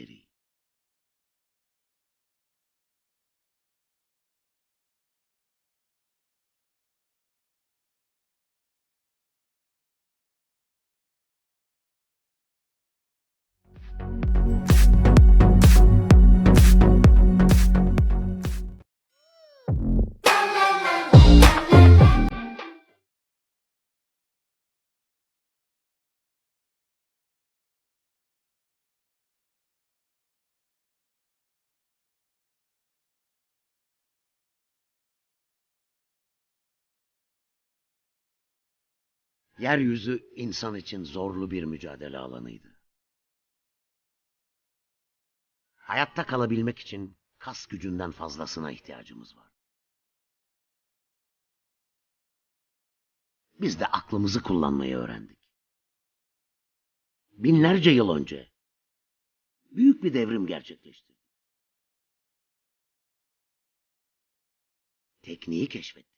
Cezeri. Yeryüzü insan için zorlu bir mücadele alanıydı. Hayatta kalabilmek için kas gücünden fazlasına ihtiyacımız var. Biz de aklımızı kullanmayı öğrendik. Binlerce yıl önce büyük bir devrim gerçekleştirdik. Tekniği keşfettik.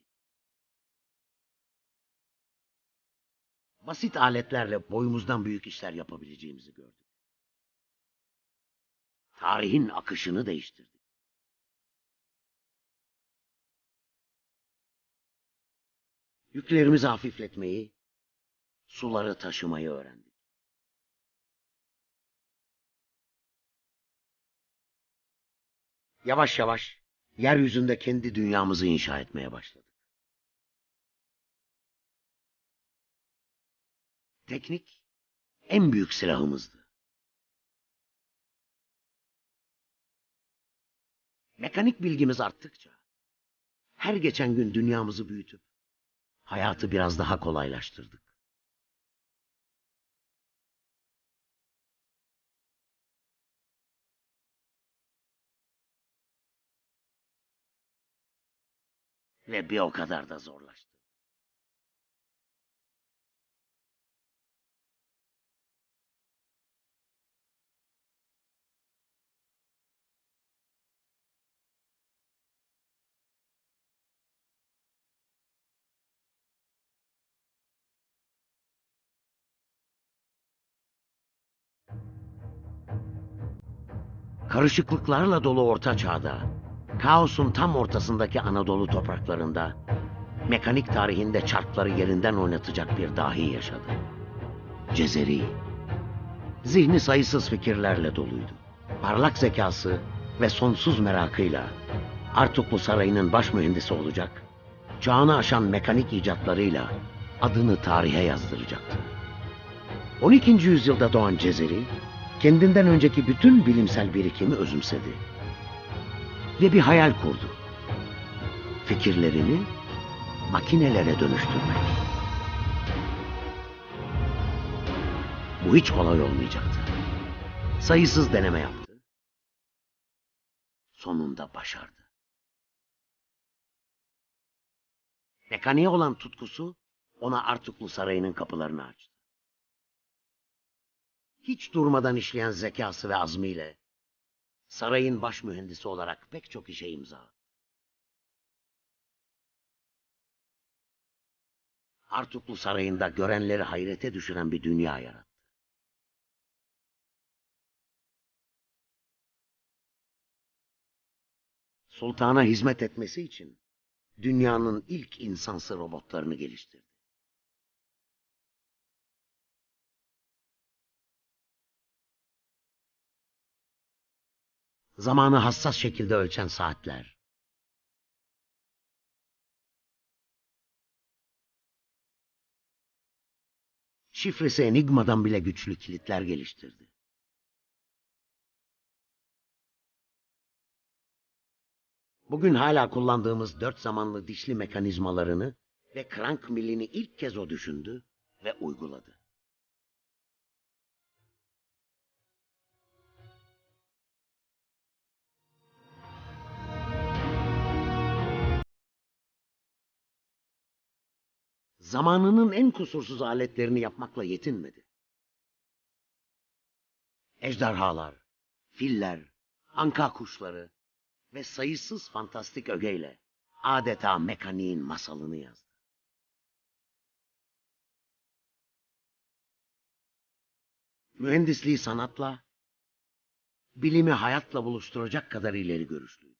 Basit aletlerle boyumuzdan büyük işler yapabileceğimizi gördük. Tarihin akışını değiştirdik. Yüklerimizi hafifletmeyi, suları taşımayı öğrendik. Yavaş yavaş yeryüzünde kendi dünyamızı inşa etmeye başladık. Teknik en büyük silahımızdı. Mekanik bilgimiz arttıkça her geçen gün dünyamızı büyütüp hayatı biraz daha kolaylaştırdık. Ve bir o kadar da zorlaştı. Karışıklıklarla dolu orta çağda, kaosun tam ortasındaki Anadolu topraklarında, mekanik tarihinde çarkları yerinden oynatacak bir dahi yaşadı. Cezeri. Zihni sayısız fikirlerle doluydu. Parlak zekası ve sonsuz merakıyla Artuklu Sarayı'nın baş mühendisi olacak, çağını aşan mekanik icatlarıyla adını tarihe yazdıracaktı. 12. yüzyılda doğan Cezeri, kendinden önceki bütün bilimsel birikimi özümsedi. Ve bir hayal kurdu. Fikirlerini makinelere dönüştürmek. Bu hiç kolay olmayacaktı. Sayısız deneme yaptı. Sonunda başardı. Mekaniğe olan tutkusu ona Artuklu Sarayı'nın kapılarını açtı hiç durmadan işleyen zekası ve azmiyle sarayın baş mühendisi olarak pek çok işe imza. Artuklu Sarayı'nda görenleri hayrete düşüren bir dünya yarattı. Sultana hizmet etmesi için dünyanın ilk insansı robotlarını geliştirdi. Zamanı hassas şekilde ölçen saatler. Şifresi enigmadan bile güçlü kilitler geliştirdi. Bugün hala kullandığımız dört zamanlı dişli mekanizmalarını ve krank millini ilk kez o düşündü ve uyguladı. Zamanının en kusursuz aletlerini yapmakla yetinmedi. Ejderhalar, filler, anka kuşları ve sayısız fantastik ögeyle adeta mekaniğin masalını yazdı. Mühendisliği sanatla, bilimi hayatla buluşturacak kadar ileri görüşlüydü.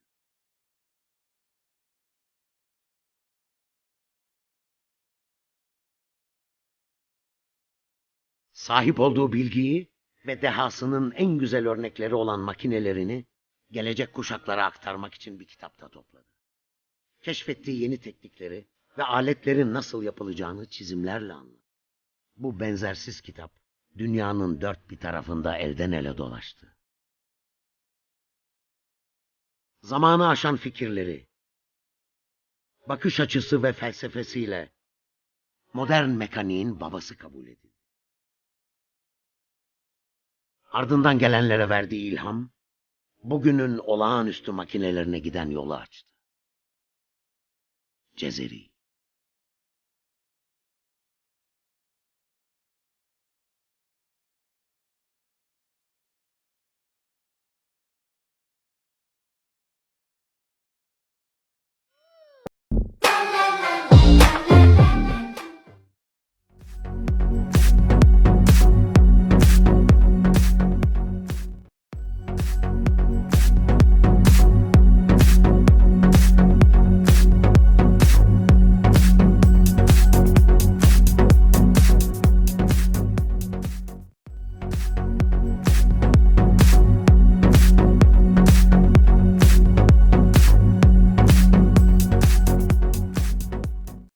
Sahip olduğu bilgiyi ve dehasının en güzel örnekleri olan makinelerini gelecek kuşaklara aktarmak için bir kitapta topladı. Keşfettiği yeni teknikleri ve aletlerin nasıl yapılacağını çizimlerle anlattı. Bu benzersiz kitap dünyanın dört bir tarafında elden ele dolaştı. Zamanı aşan fikirleri, bakış açısı ve felsefesiyle modern mekaniğin babası kabul edildi. Ardından gelenlere verdiği ilham, bugünün olağanüstü makinelerine giden yolu açtı. Cezeri